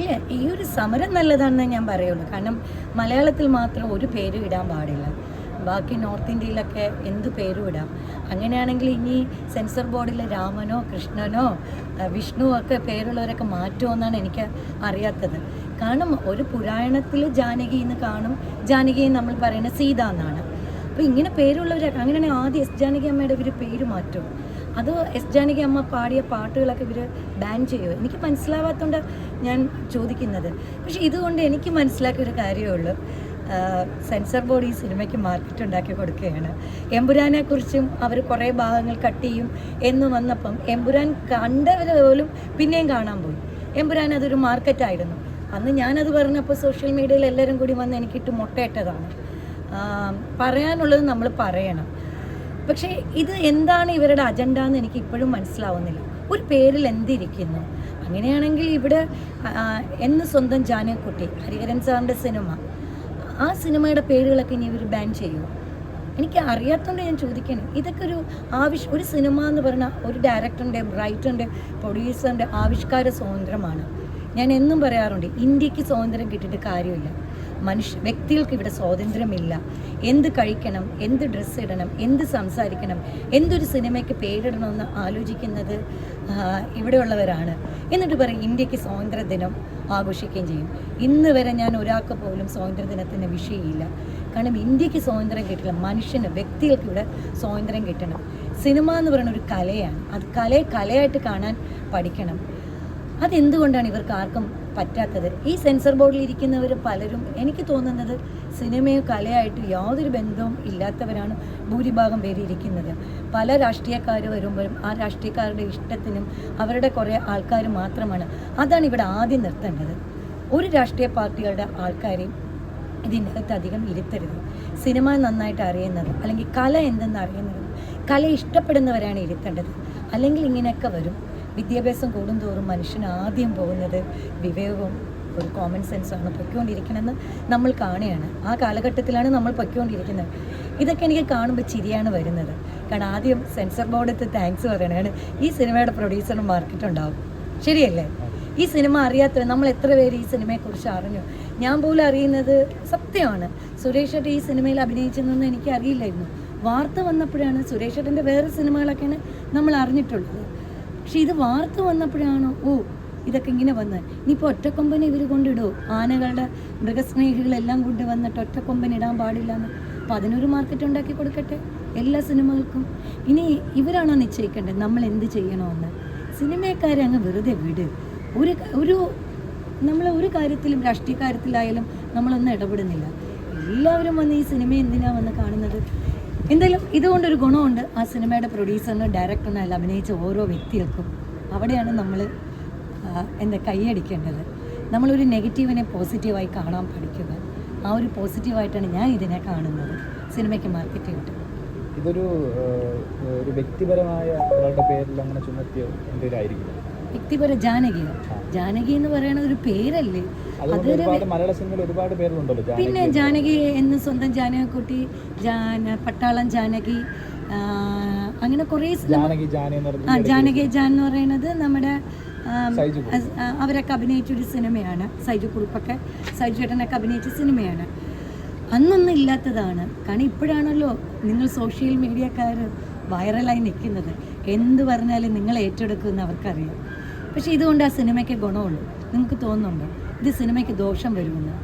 ഇല്ല ഈ ഒരു സമരം നല്ലതാണെന്ന് ഞാൻ പറയുള്ളൂ. കാരണം മലയാളത്തിൽ മാത്രം ഒരു പേരും ഇടാൻ പാടില്ല. ബാക്കി നോർത്ത് ഇന്ത്യയിലൊക്കെ എന്ത് പേരും ഇടാം. അങ്ങനെയാണെങ്കിൽ ഇനി സെൻസർ ബോർഡിൽ രാമനോ കൃഷ്ണനോ വിഷ്ണുവോ ഒക്കെ പേരുള്ളവരൊക്കെ മാറ്റുമോ എന്നാണ് എനിക്ക് അറിയാത്തത്. കാരണം ഒരു പുരാണത്തിൽ ജാനകി എന്ന് കാണും. ജാനകി നമ്മൾ പറയുന്നത് സീത എന്നാണ്. അപ്പോൾ ഇങ്ങനെ പേരുള്ളവരൊക്കെ അങ്ങനെയാണെങ്കിൽ ആദ്യം എസ് ജാനകി അമ്മയുടെ ഒരു പേര് മാറ്റും. അത് എസ് ജാനകി അമ്മ പാടിയ പാട്ടുകളൊക്കെ ഇവർ ബാൻ ചെയ്യുമോ എനിക്ക് മനസ്സിലാവാത്തതുകൊണ്ട് ഞാൻ ചോദിക്കുന്നത്. പക്ഷേ ഇതുകൊണ്ട് എനിക്ക് മനസ്സിലാക്കിയ ഒരു കാര്യമേ ഉള്ളൂ. സെൻസർ ബോർഡ് ഈ സിനിമയ്ക്ക് മാർക്കറ്റ് ഉണ്ടാക്കി കൊടുക്കുകയാണ്. എമ്പുരാനെക്കുറിച്ചും അവർ കുറേ ഭാഗങ്ങൾ കട്ട് ചെയ്യും എന്ന് വന്നപ്പം എമ്പുരാൻ കണ്ടവർ പോലും പിന്നെയും കാണാൻ പോയി. എമ്പുരാൻ അതൊരു മാർക്കറ്റായിരുന്നു അന്ന് ഞാനത് പറഞ്ഞപ്പോൾ സോഷ്യൽ മീഡിയയിൽ എല്ലാവരും കൂടി വന്ന് എനിക്കിട്ട് മുട്ടയിട്ടതാണ്. പറയാനുള്ളത് നമ്മൾ പറയണം. പക്ഷേ ഇത് എന്താണ് ഇവരുടെ അജണ്ട എന്ന് എനിക്ക് ഇപ്പോഴും മനസ്സിലാവുന്നില്ല. ഒരു പേരിൽ എന്തിരിക്കുന്നു? അങ്ങനെയാണെങ്കിൽ ഇവിടെ എന്ന് സ്വന്തം ജാനകുട്ടി ഹരിഹരൻ സാറിന്റെ സിനിമ ആ സിനിമയുടെ പേരുകളൊക്കെ ഇനി ഇവർ ബാൻ ചെയ്യുമോ എനിക്ക് അറിയാത്തതുകൊണ്ട് ഞാൻ ചോദിക്കണം ഇതൊക്കെ ഒരു ആവിഷ് ഒരു സിനിമ എന്ന് പറഞ്ഞാൽ ഒരു ഡയറക്ടറിന്റെ റൈറ്ററിന്റെ പ്രൊഡ്യൂസറിന്റെ ആവിഷ്കാര സ്വാതന്ത്ര്യമാണ്. ഞാൻ എന്നും പറയാറുണ്ട് ഇന്ത്യയ്ക്ക് സ്വാതന്ത്ര്യം കിട്ടിയിട്ട് കാര്യമില്ല. മനുഷ്യ വ്യക്തികൾക്ക് ഇവിടെ സ്വാതന്ത്ര്യമില്ല. എന്ത് കഴിക്കണം എന്ത് ഡ്രസ്സ് ഇടണം എന്ത് സംസാരിക്കണം എന്തൊരു സിനിമയ്ക്ക് പേരിടണമെന്ന് ആലോചിക്കുന്നത് ഇവിടെയുള്ളവരാണ്. എന്നിട്ട് പറയും ഇന്ത്യയ്ക്ക് സ്വാതന്ത്ര്യദിനം ആഘോഷിക്കുകയും ചെയ്യും. ഇന്ന് വരെ ഞാൻ ഒരാൾക്ക് പോലും സ്വാതന്ത്ര്യ ദിനത്തിന് വിഷയമില്ല. കാരണം ഇന്ത്യയ്ക്ക് സ്വാതന്ത്ര്യം കിട്ടില്ല. മനുഷ്യന് വ്യക്തികൾക്ക് ഇവിടെ സ്വാതന്ത്ര്യം കിട്ടണം. സിനിമ എന്ന് പറയുന്ന ഒരു കലയാണ്. അത് കലയെ കലയായിട്ട് കാണാൻ പഠിക്കണം. അതെന്തുകൊണ്ടാണ് ഇവർക്ക് ആർക്കും പറ്റാത്തത്? ഈ സെൻസർ ബോർഡിൽ ഇരിക്കുന്നവർ പലരും എനിക്ക് തോന്നുന്നത് സിനിമയും കലയായിട്ട് യാതൊരു ബന്ധവും ഇല്ലാത്തവരാണ് ഭൂരിഭാഗം പേര് ഇരിക്കുന്നത്. പല രാഷ്ട്രീയക്കാർ വരുമ്പോഴും ആ രാഷ്ട്രീയക്കാരുടെ ഇഷ്ടത്തിനും അവരുടെ കുറേ ആൾക്കാർ മാത്രമാണ് അതാണ് ഇവിടെ ആദ്യം നിർത്തേണ്ടത്. ഒരു രാഷ്ട്രീയ പാർട്ടികളുടെ ആൾക്കാരെയും ഇതിന്റെ അകത്ത് അധികം ഇരുത്തരുത്. സിനിമ നന്നായിട്ട് അറിയുന്നത് അല്ലെങ്കിൽ കല എന്തെന്ന് അറിയുന്നത് കല ഇഷ്ടപ്പെടുന്നവരാണ് ഇരുത്തേണ്ടത്. അല്ലെങ്കിൽ ഇങ്ങനെയൊക്കെ വരും. വിദ്യാഭ്യാസം കൂടുന്തോറും മനുഷ്യൻ ആദ്യം പോകുന്നത് വിവേകവും ഒരു കോമൺ സെൻസാണ് പൊയ്ക്കൊണ്ടിരിക്കണമെന്ന് നമ്മൾ കാണുകയാണ്. ആ കാലഘട്ടത്തിലാണ് നമ്മൾ പൊയ്ക്കൊണ്ടിരിക്കുന്നത്. ഇതൊക്കെ എനിക്ക് കാണുമ്പോൾ ചിരിയാണ് വരുന്നത്. കാരണം ആദ്യം സെൻസർ ബോർഡത്ത് താങ്ക്സ് പറയണതാണ്. ഈ സിനിമയുടെ പ്രൊഡ്യൂസറും മാർക്കറ്റ് ഉണ്ടാവും. ശരിയല്ലേ? ഈ സിനിമ അറിയാത്ത നമ്മൾ എത്ര പേര് ഈ സിനിമയെക്കുറിച്ച് അറിഞ്ഞു? ഞാൻ പോലും അറിയുന്നത് സത്യമാണ്. സുരേഷ് ഏട്ടൻ ഈ സിനിമയിൽ അഭിനയിച്ചതെന്നൊന്നും എനിക്ക് അറിയില്ലായിരുന്നു. വാർത്ത വന്നപ്പോഴാണ് സുരേഷ് ഏട്ടന്റെ വേറെ സിനിമകളൊക്കെയാണ് നമ്മൾ അറിഞ്ഞിട്ടുള്ളത്. പക്ഷെ ഇത് വാർത്ത വന്നപ്പോഴാണോ? ഓ ഇതൊക്കെ ഇങ്ങനെ വന്നത് ഇനിയിപ്പോൾ ഒറ്റക്കൊമ്പനെ ഇവർ കൊണ്ടിടുമോ ആനകളുടെ മൃഗസ്നേഹികളെല്ലാം കൊണ്ട് വന്നിട്ട് ഒറ്റക്കൊമ്പൻ ഇടാൻ പാടില്ല എന്ന് അപ്പോൾ അതിനൊരു മാർക്കറ്റ് ഉണ്ടാക്കി കൊടുക്കട്ടെ എല്ലാ സിനിമകൾക്കും. ഇനി ഇവരാണോ നിശ്ചയിക്കേണ്ടത്? നമ്മൾ എന്ത് ചെയ്യണമെന്ന്? സിനിമക്കാരെ അങ്ങ് വെറുതെ വിട്. ഒരു ഒരു നമ്മൾ ഒരു കാര്യത്തിലും രാഷ്ട്രീയ കാര്യത്തിലായാലും നമ്മളൊന്നും ഇടപെടുന്നില്ല. എല്ലാവരും വന്ന് ഈ സിനിമ എന്തിനാണ് വന്ന് കാണുന്നത്? എന്തായാലും ഇതുകൊണ്ടൊരു ഗുണമുണ്ട്. ആ സിനിമയുടെ പ്രൊഡ്യൂസറിനും ഡയറക്ടറിനും അല്ല അഭിനയിച്ച ഓരോ വ്യക്തികൾക്കും അവിടെയാണ് നമ്മൾ എന്താ കൈയടിക്കേണ്ടത്. നമ്മളൊരു നെഗറ്റീവിനെ പോസിറ്റീവായി കാണാൻ പഠിക്കുക. ആ ഒരു പോസിറ്റീവായിട്ടാണ് ഞാൻ ഇതിനെ കാണുന്നത്. സിനിമയ്ക്ക് മാർക്കറ്റ് കിട്ടും ഇതൊരു ഒരു വ്യക്തിപരമായ ഒരാളുടെ പേരിൽ അങ്ങനെ ചുമത്തിയ വ്യക്തിപര ജാനകി ജാനകി എന്ന് പറയുന്ന ഒരു പേരല്ലേ? പിന്നെ ജാനകി എന്ന് സ്വന്തം ജാനകുട്ടി ജാന പട്ടാളം ജാനകി അങ്ങനെ കുറേ ജാനകി ആ ജാൻ എന്ന് പറയുന്നത് നമ്മുടെ അവരൊക്കെ അഭിനയിച്ച ഒരു ആ, അവരൊക്കെ അഭിനയിച്ചൊരു സിനിമയാണ്. സൈജു കുറുപ്പൊക്കെ സൈജു ചേട്ടനൊക്കെ അഭിനയിച്ച സിനിമയാണ്. അന്നൊന്നും ഇല്ലാത്തതാണ്. കാരണം ഇപ്പോഴാണല്ലോ നിങ്ങൾ സോഷ്യൽ മീഡിയക്കാർ വൈറലായി നിൽക്കുന്നത്. എന്ത് പറഞ്ഞാലും നിങ്ങൾ ഏറ്റെടുക്കുമെന്ന് അവർക്കറിയാം. പക്ഷേ ഇതുകൊണ്ട് ആ സിനിമയ്ക്ക് ഗുണമുള്ളൂ നിങ്ങൾക്ക് തോന്നുന്നുണ്ടോ? ഇത് സിനിമയ്ക്ക് ദോഷം വരുമെന്ന്.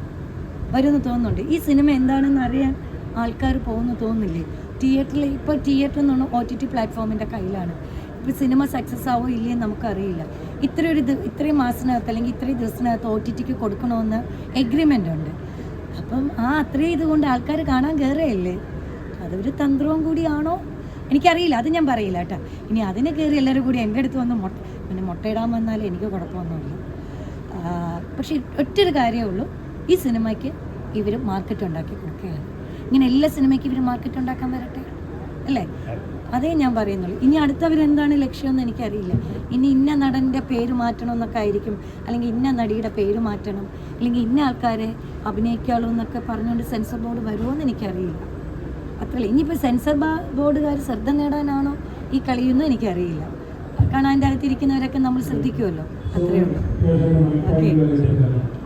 വരുമെന്ന് തോന്നുന്നുണ്ട്. ഈ സിനിമ എന്താണെന്ന് അറിയാൻ ആൾക്കാർ പോകുന്നു തോന്നുന്നില്ലേ? തിയേറ്ററിൽ ഇപ്പോൾ തിയേറ്റർ എന്ന് പറഞ്ഞാൽ ഒ ടി ടി പ്ലാറ്റ്ഫോമിന്റെ കയ്യിലാണ്. ഇപ്പോൾ സിനിമ സക്സസ് ആവോ ഇല്ലേ നമുക്കറിയില്ല. ഇത്ര ഒരു ഇത് ഇത്രയും മാസത്തിനകത്ത് അല്ലെങ്കിൽ ഇത്രയും ദിവസത്തിനകത്ത് ഒ ടി ടിക്ക് കൊടുക്കണമെന്ന് എഗ്രിമെന്റ് ഉണ്ട്. അപ്പം ആ അത്രയും ഇതുകൊണ്ട് ആൾക്കാർ കാണാൻ കയറുകയല്ലേ? അതൊരു തന്ത്രവും കൂടിയാണോ? എനിക്കറിയില്ല. അത് ഞാൻ പറയില്ല കേട്ടോ. ഇനി അതിന് കയറി എല്ലാവരും കൂടി എന്റെ അടുത്ത് വന്ന് മുട്ട പിന്നെ മുട്ടയിടാൻ വന്നാൽ എനിക്ക് കുഴപ്പമൊന്നുമില്ല. പക്ഷേ ഒറ്റൊരു കാര്യമേ ഉള്ളൂ. ഈ സിനിമയ്ക്ക് ഇവർ മാർക്കറ്റ് ഉണ്ടാക്കി കൊടുക്കുകയാണ്. ഇങ്ങനെ എല്ലാ സിനിമയ്ക്കും ഇവർ മാർക്കറ്റ് ഉണ്ടാക്കാൻ വരട്ടെ? അല്ലേ? അതേ ഞാൻ പറയുന്നുള്ളൂ. ഇനി അടുത്തവരെന്താണ് ലക്ഷ്യമെന്ന് എനിക്കറിയില്ല. ഇനി ഇന്ന നടന്റെ പേര് മാറ്റണം എന്നൊക്കെ ആയിരിക്കും. അല്ലെങ്കിൽ ഇന്ന നടിയുടെ പേര് മാറ്റണം. അല്ലെങ്കിൽ ഇന്ന ആൾക്കാരെ അഭിനയിക്കാളൂ എന്നൊക്കെ പറഞ്ഞുകൊണ്ട് സെൻസർ ബോർഡ് വരുമോ എന്ന് എനിക്കറിയില്ല. അത്രയല്ല ഇനിയിപ്പോൾ സെൻസർ ബോർഡുകാർ ശ്രദ്ധ നേടാനാണോ ഈ കളിയെന്നും എനിക്കറിയില്ല. കാരണം അതിന്റെ അകത്തിരിക്കുന്നവരൊക്കെ നമ്മൾ ശ്രദ്ധിക്കുമല്ലോ. അത്രയേ ഉള്ളൂ. ഓക്കെ.